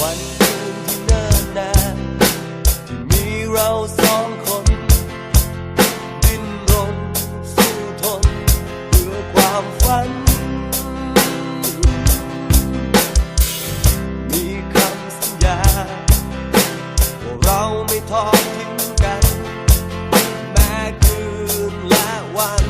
วันคืนที่เนิ่นนานที่มีเราสองคน ดิ้นรนสู้ทนเพื่อความฝัน มีคำสัญญาว่าเราไม่ทอดทิ้งกัน แม้คืนและวัน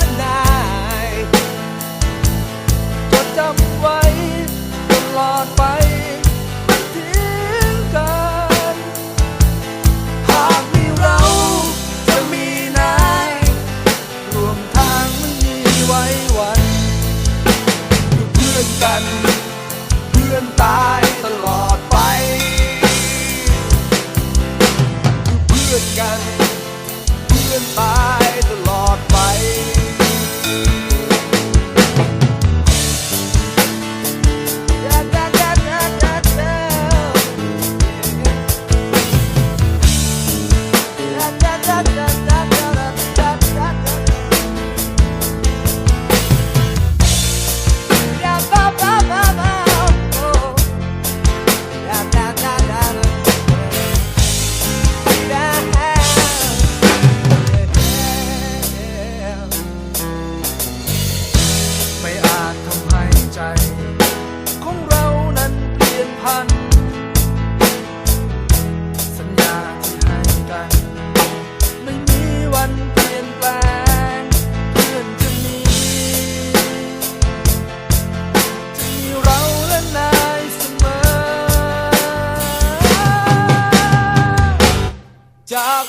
กัน เพื่อนตาย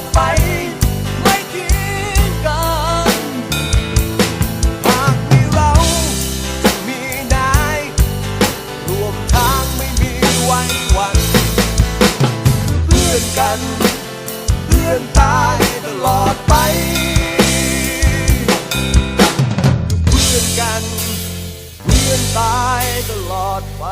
ดไป ไม่ทิ้งกัน หากมีเราจะมีนายรวมทางไม่มีไว้วัน เพื่อนกัน เพื่อนตายตลอดไป เพื่อนกัน เพื่อนตายตลอดไป